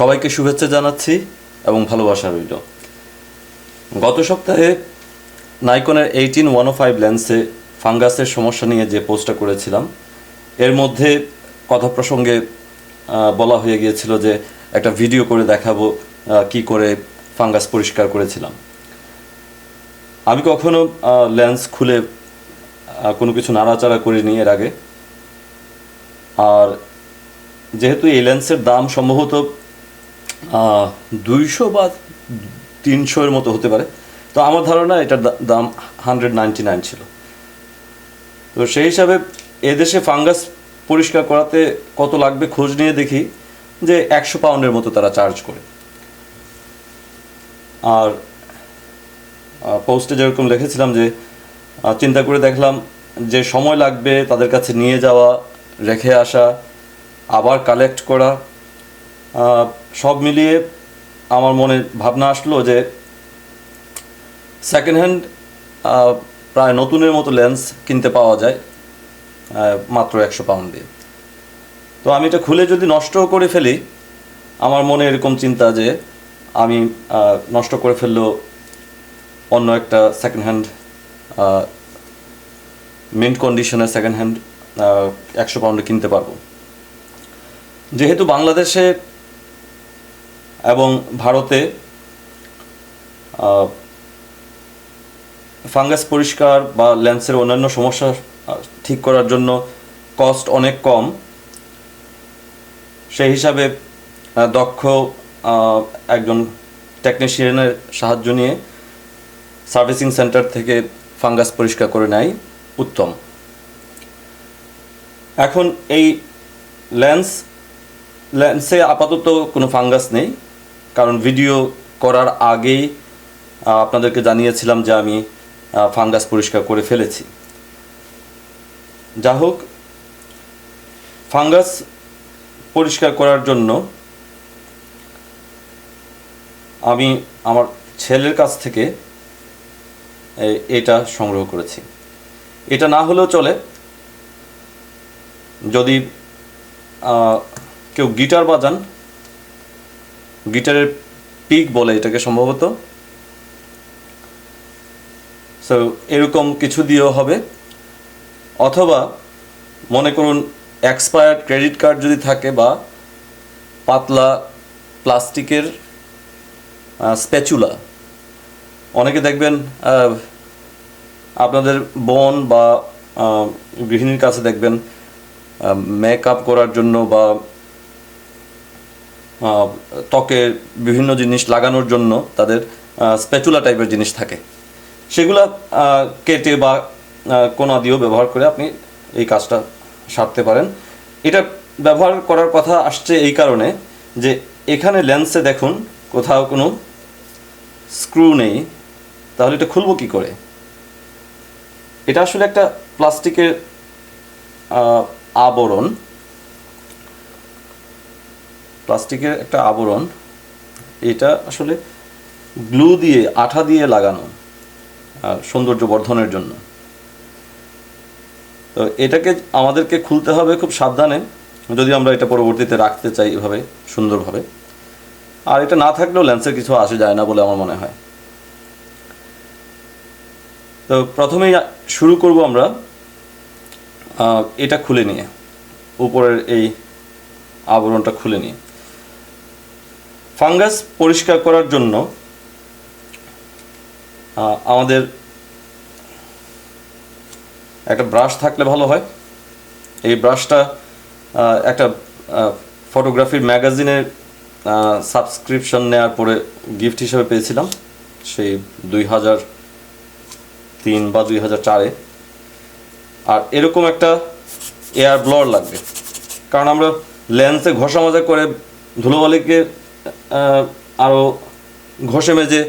সবাইকে শুভেচ্ছা জানাচ্ছি এবং ভালোবাসা রইল। গত সপ্তাহে নাইকনের এইটিন ওয়ান ও ফাইভ লেন্সে ফাঙ্গাসের সমস্যা নিয়ে যে পোস্টটা করেছিলাম, এর মধ্যে কথা প্রসঙ্গে বলা হয়ে গিয়েছিল যে একটা ভিডিও করে দেখাবো কি করে ফাঙ্গাস পরিষ্কার করেছিলাম। আমি কখনো লেন্স খুলে কোনো কিছু নাড়াচাড়া করিনি এর আগে। আর যেহেতু এই লেন্সের দাম সম্ভবত দুইশো বা তিনশো এর মতো হতে পারে। তো আমার ধারণা এটার দাম হান্ড্রেড নাইনটি নাইন ছিল। তো সেই হিসাবে এদেশে ফাঙ্গাস পরিষ্কার করাতে কত লাগবে খোঁজ নিয়ে দেখি যে একশো পাউন্ডের মতো তারা চার্জ করে। আর পোস্টে যেরকম লিখেছিলাম যে চিন্তা করে দেখলাম যে সময় লাগবে তাদের কাছে নিয়ে যাওয়া, রেখে আসা, আবার কালেক্ট করা সব মিলিয়ে আমার মনে ভাবনা আসলো যে সেকেন্ড হ্যান্ড প্রায় নতুনের মতো লেন্স কিনতে পাওয়া যায় মাত্র একশো পাউন্ড দিয়ে। তো আমি এটা খুলে যদি নষ্টও করে ফেলি, আমার মনে এরকম চিন্তা যে আমি নষ্ট করে ফেললেও অন্য একটা সেকেন্ড হ্যান্ড মিন্ট কন্ডিশনের সেকেন্ড হ্যান্ড একশো পাউন্ডে কিনতে পারব। যেহেতু বাংলাদেশে এবং ভারতে ফাঙ্গাস পরিষ্কার বা লেন্সের অন্যান্য সমস্যা ঠিক করার জন্য কস্ট অনেক কম। সেই হিসাবে দক্ষ একজন টেকনিশিয়ানের সাহায্য নিয়ে সার্ভিসিং সেন্টার থেকে ফাঙ্গাস পরিষ্কার করে নেয় উত্তম। এখন এই লেন্স লেন্সে আপাতত কোনো ফাঙ্গাস নেই। কারণ ভিডিও করার আগেই আপনাদেরকে জানিয়েছিলাম যে আমি ফাঙ্গাস পরিষ্কার করে ফেলেছি। যা হোক ফাঙ্গাস পরিষ্কার করার জন্য আমি আমার ছেলের কাছ থেকে এটা সংগ্রহ করেছি। এটা না হলেও চলে, যদি কেউ গিটার বাজান গিটারের পিক বলে এটাকে সম্ভবত। সো এরকম কিছু দিয়েও হবে। অথবা মনে করুন এক্সপায়ার্ড ক্রেডিট কার্ড যদি থাকে বা পাতলা প্লাস্টিকের স্প্যাচুলা অনেকে দেখবেন আপনাদের বোন বা গৃহিণীর কাছে দেখবেন মেকআপ করার জন্য বা ত্বকে বিভিন্ন জিনিস লাগানোর জন্য তাদের স্প্যাচুলা টাইপের জিনিস থাকে। সেগুলা কেটে বা কোনা দিয়েও ব্যবহার করে আপনি এই কাজটা সারতে পারেন। এটা ব্যবহার করার কথা আসছে এই কারণে যে এখানে লেন্সে দেখুন, কোথাও কোনো স্ক্রু নেই, তাহলে এটা খুলবো কি করে? এটা আসলে একটা প্লাস্টিকের আবরণ। প্লাস্টিকের একটা আবরণ, এটা আসলে গ্লু দিয়ে, আঠা দিয়ে লাগানো সৌন্দর্য বর্ধনের জন্য। তো এটাকে আমাদেরকে খুলতে হবে খুব সাবধানে যদি আমরা এটা পরবর্তীতে রাখতে চাই এভাবে সুন্দরভাবে। আর এটা না থাকলেও লেন্সের কিছু আসে যায় না বলে আমার মনে হয়। তো প্রথমেই শুরু করব আমরা এটা খুলে নিয়ে, উপরের এই আবরণটা খুলে নিয়ে। ফাঙ্গাস পরিষ্কার করার জন্য আমাদের একটা ব্রাশ থাকলে ভালো হয়। এই ব্রাশটা একটা ফটোগ্রাফির ম্যাগাজিনের সাবস্ক্রিপশন নেওয়ার পরে গিফট হিসেবে পেয়েছিলাম। সেই দুই হাজার তিন বা দুই হাজার চারে। আর এরকম একটা এয়ার ব্লর লাগবে। কারণ আমরা লেন্সে ঘষা মাজা করে ধুলোবালিকে আরও ঘষে মেজে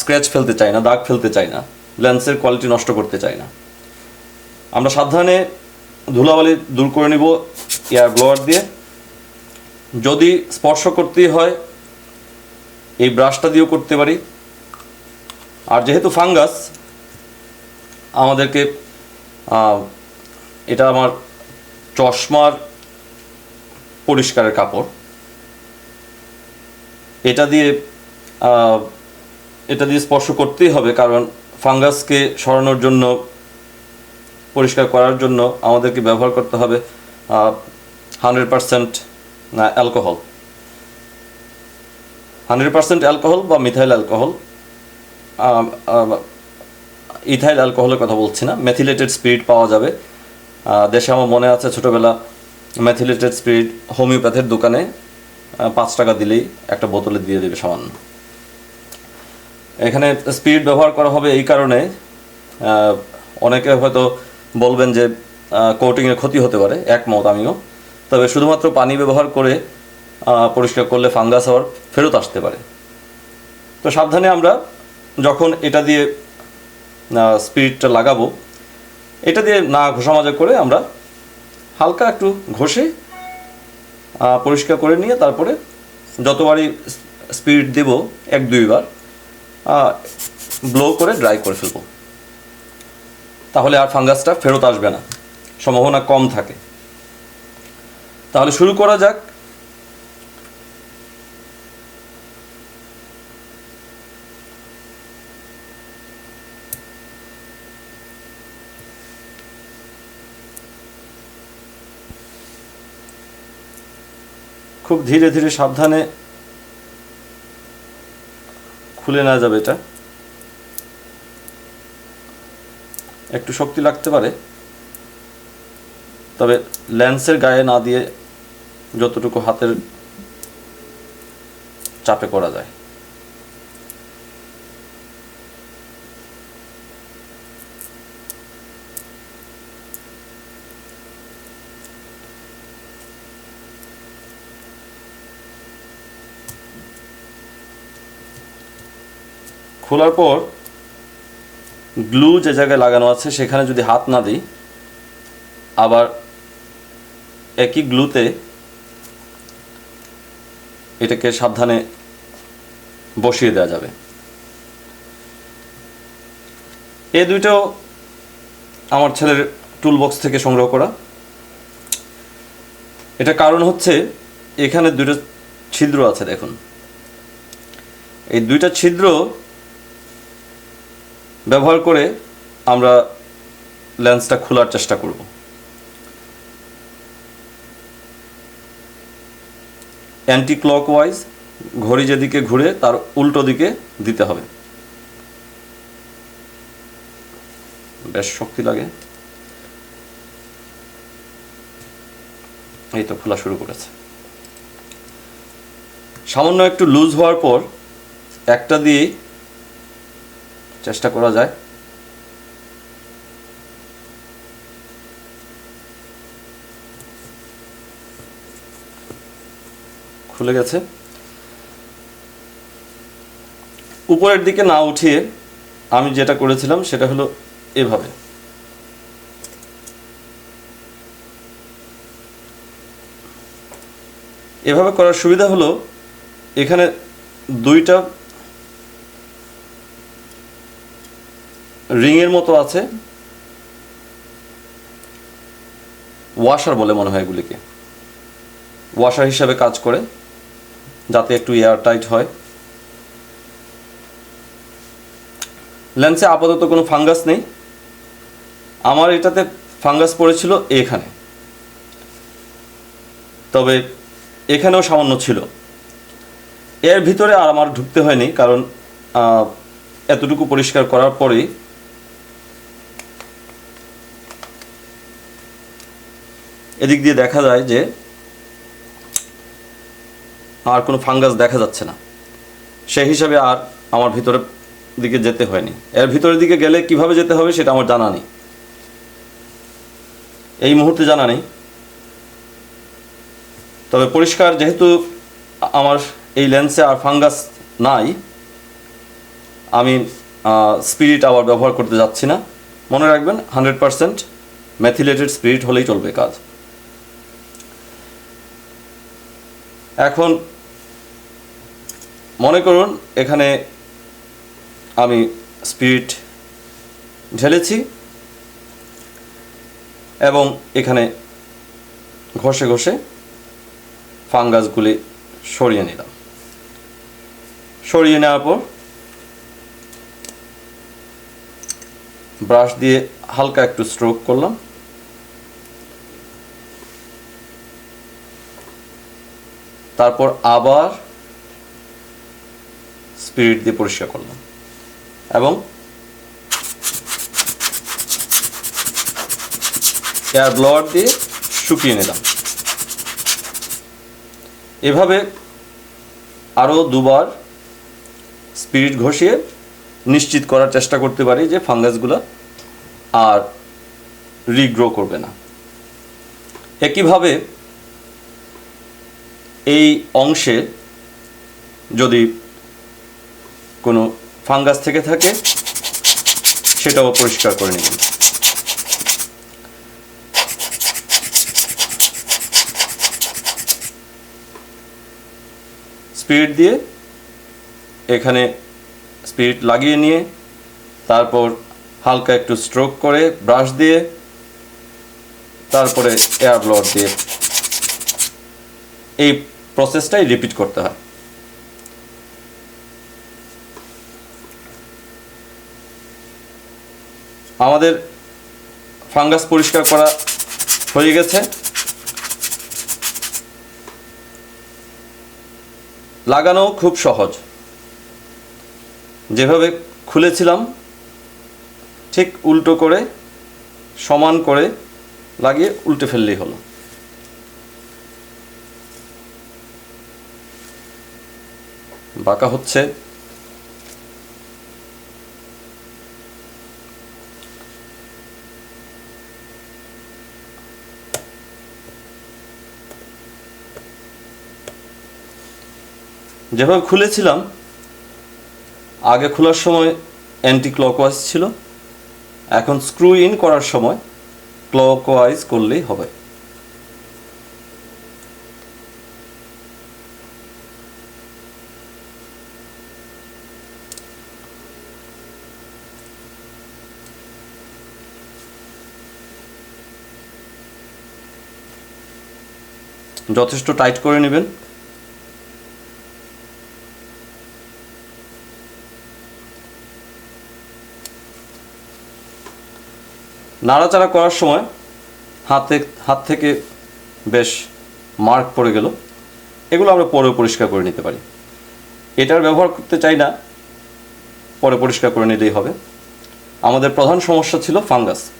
স্ক্র্যাচ ফেলতে চাই না, দাগ ফেলতে চাই না লেন্সের কোয়ালিটি নষ্ট করতে চাই না। আমরা সাবধানে ধুলাবালি দূর করে নিব এয়ার ব্লোয়ার দিয়ে। যদি স্পর্শ করতেই হয়, এই ব্রাশটা দিয়েও করতে পারি। আর যেহেতু ফাঙ্গাস আমাদেরকে এটা আমার চশমার পরিষ্কারের কাপড়। এটা দিয়ে এটা দিয়ে স্পর্শ করতেই হবে, কারণ ফাঙ্গাসকে সরানোর জন্য, পরিষ্কার করার জন্য আমাদেরকে ব্যবহার করতে হবে hundred percent alcohol. Hundred percent alcohol বা মিথাইল অ্যালকোহল ইথাইল অ্যালকোহলের কথা বলছি না মেথিলেটেড স্পিরিট পাওয়া যাবে। দেশে আমার মনে আছে ছোটোবেলা মেথিলেটেড স্পিরিট হোমিওপ্যাথের দোকানে পাঁচ টাকা দিলেই একটা বোতলে দিয়ে দেবে সামান্য এখানে স্পিরিট ব্যবহার করা হবে এই কারণে অনেকে হয়তো বলবেন যে কোটিংয়ের ক্ষতি হতে পারে, একমত আমিও। তবে শুধুমাত্র পানি ব্যবহার করে পরিষ্কার করলে ফাঙ্গাস আবার ফেরত আসতে পারে। তো সাবধানে আমরা যখন এটা দিয়ে স্পিরিটটা লাগাবো, এটা দিয়ে না ঘষামাজা করে আমরা হালকা একটু ঘষে পরিষ্কার করে নিয়ে তারপরে যতবারই স্পিড দেব এক, দুইবার ব্লো করে ড্রাই করে ফেলব। তাহলে আর ফাঙ্গাসটা ফেরত আসবে না। সম্ভাবনা কম থাকে। তাহলে শুরু করা যাক। খুব ধীরে ধীরে সাবধানে খুলে না যাবে এটা। একটু শক্তি লাগতে পারে। তবে ল্যান্সের গায়ে না দিয়ে যতটুকু হাতের চাপে করা যায়। খোলার পর গ্লু যে জায়গায় লাগানো আছে, সেখানে যদি হাত না দিই, আবার একই গ্লুতে এটাকে সাবধানে বসিয়ে দেওয়া যাবে। এ দুইটাও আমার ছেলের টুল বক্স থেকে সংগ্রহ করা। এটা কারণ হচ্ছে, এখানে দুটো ছিদ্র আছে, দেখুন। এই দুইটা ছিদ্র ব্যবহার করে আমরা লেন্সটা খোলার চেষ্টা করব। অ্যান্টি ক্লকওয়াইজ ঘড়ি যেদিকে ঘুরে তার উল্টো দিকে দিতে হবে। বেশ শক্তি লাগে। এই তো খোলা শুরু করেছে। সামান্য একটু লুজ হওয়ার পর একটা দিয়েই চেষ্টা করা যায়। খুলে গেছে। উপরের দিকে না উঠিয়ে আমি যেটা করেছিলাম সেটা হলো এভাবে। এভাবে করার সুবিধা হলো এখানে দুইটা রিংয়ের মতো আছে। ওয়াশার বলে মনে হয় এগুলিকে। ওয়াশার হিসাবে কাজ করে, যাতে একটু এয়ার টাইট হয়। লেন্সে আপাতত কোনো ফাঙ্গাস নেই। আমার এটাতে ফাঙ্গাস পড়েছিল এখানে। তবে এখানেও সামান্য ছিল। এর ভিতরে আর আমার ঢুকতে হয়নি, কারণ এতটুকু পরিষ্কার করার পরেই এদিক দিয়ে দেখা যায় যে আর কোনো ফাঙ্গাস দেখা যাচ্ছে না। সেই হিসাবে আর আমার ভিতরের দিকে যেতে হয়নি। এর ভিতরের দিকে গেলে কীভাবে যেতে হবে সেটা আমার জানা নেই। এই মুহূর্তে জানা নেই। তবে পরিষ্কার যেহেতু আমার এই লেন্সে আর ফাঙ্গাস নাই, আমি স্পিরিট আবার ব্যবহার করতে যাচ্ছি না। মনে রাখবেন, হান্ড্রেড পারসেন্ট ম্যাথিলেটেড স্পিরিট হলেই চলবে কাজ। এখন মনে করুন এখানে আমি স্পিরিট ঢেলেছি এবং এখানে ঘষে ঘষে ফাঙ্গাসগুলি সরিয়ে নিলাম। সরিয়ে নেওয়ার পর ব্রাশ দিয়ে হালকা একটু স্ট্রোক করলাম। তারপর আবার স্পিরিট দিয়ে পরিষ্কার করলাম। এবং এয়ার ব্লোয়ার দিয়ে শুকিয়ে নিলাম। এভাবে আরও দুবার স্পিরিট ঘষিয়ে নিশ্চিত করার চেষ্টা করতে পারি যে ফাঙ্গাসগুলো আর রিগ্রো করবে না। একইভাবে এই অংশে যদি কোনো ফাঙ্গাস থেকে থাকে, সেটাও পরিষ্কার করে নেবেন স্পিরিট দিয়ে এখানে স্পিরিট লাগিয়ে নিয়ে, তারপর হালকা একটু স্ট্রোক করে ব্রাশ দিয়ে, তারপরে এয়ার ব্লোয়ার দিয়ে। এই প্রসেসটাই রিপিট করতে হয়। আমাদের ফাঙ্গাস পরিষ্কার করা হয়ে গেছে। লাগানো খুব সহজ। যেভাবে খুলেছিলাম, ঠিক উল্টো করে, সমান করে লাগিয়ে উল্টে ফেললেই হলো। বাঁকা হচ্ছে। যেভাবে খুলেছিলাম, আগে খোলার সময় অ্যান্টি ক্লকওয়াইজ ছিল, এখন স্ক্রু ইন করার সময় ক্লকওয়াইজ করলেই হবে। যথেষ্ট টাইট করে নেবেন। নাড়াচাড়া করার সময় হাতে, হাত থেকে বেশ মার্ক পড়ে গেল। এগুলো আমরা পরে পরিষ্কার করে নিতে পারি। এটার ব্যবহার করতে চাই না, পরে পরিষ্কার করে নিলেই হবে। আমাদের প্রধান সমস্যা ছিল ফাঙ্গাস।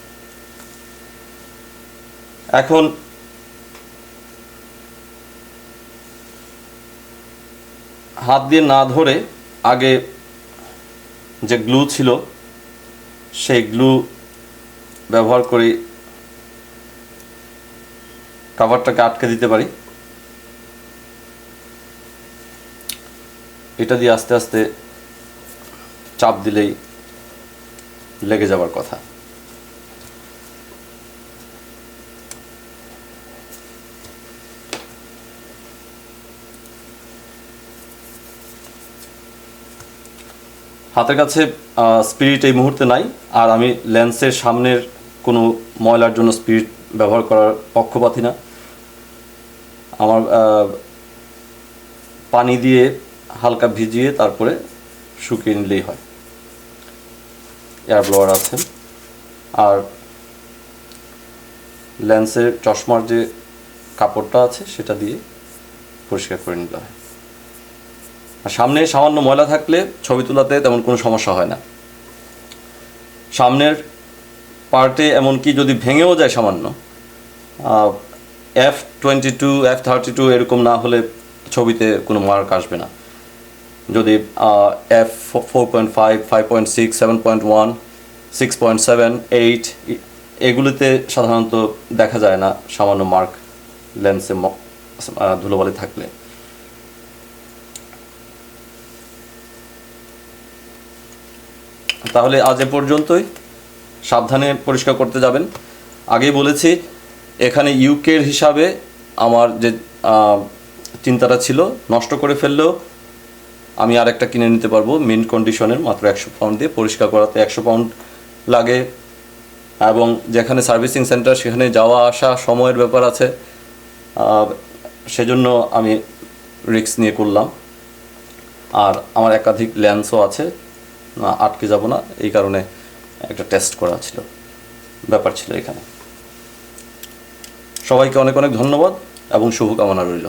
এখন হাত দিয়ে না ধরে আগে যে গ্লু ছিল, সেই গ্লু ব্যবহার করি কাভারটাকে আটকে দিতে পারি। এটা দিয়ে আস্তে আস্তে চাপ দিলেই লেগে যাবার কথা। হাতের কাছে স্পিরিট এই মুহূর্তে নাই। আর আমি লেন্সের সামনের কোনো ময়লার জন্য স্পিরিট ব্যবহার করার পক্ষপাতি না। আমার পানি দিয়ে হালকা ভিজিয়ে তারপরে শুকিয়ে নিলেই হয়। এয়ার ব্লোয়ার আছে। আর লেন্সের চশমার যে কাপড়টা আছে, সেটা দিয়ে পরিষ্কার করে নিতে হয়। সামনে সামান্য ময়লা থাকলে ছবি তোলাতে তেমন কোনো সমস্যা হয় না। সামনের পার্টে এমনকি যদি ভেঙেও যায় সামান্য F twenty two F thirty two এরকম না হলে ছবিতে কোনো মার্ক আসবে না। যদি F four point five five point six seven point one six point seven eight এগুলিতে সাধারণত দেখা যায় না সামান্য মার্ক লেন্সে ধুলোবালি থাকলে। তাহলে আজ এ পর্যন্তই। সাবধানে পরিষ্কার করতে যাবেন। আগেই বলেছি, এখানে ইউকের হিসাবে আমার যে চিন্তাটা ছিল, নষ্ট করে ফেললেও আমি আর একটা কিনে নিতে পারব। মিন্ট কন্ডিশনের মাত্র একশো পাউন্ড দিয়ে পরিষ্কার করাতে একশো পাউন্ড লাগে। এবং যেখানে সার্ভিসিং সেন্টার সেখানে যাওয়া আসা সময়ের ব্যাপার আছে। সেজন্য আমি রিস্ক নিয়ে করলাম। আর আমার একাধিক ল্যান্সও আছে। আটকে যাব না। এই কারণে একটা টেস্ট করা ছিল। ব্যাপার ছিল এখানে। সবাইকে অনেক অনেক ধন্যবাদ এবং শুভকামনা রইল।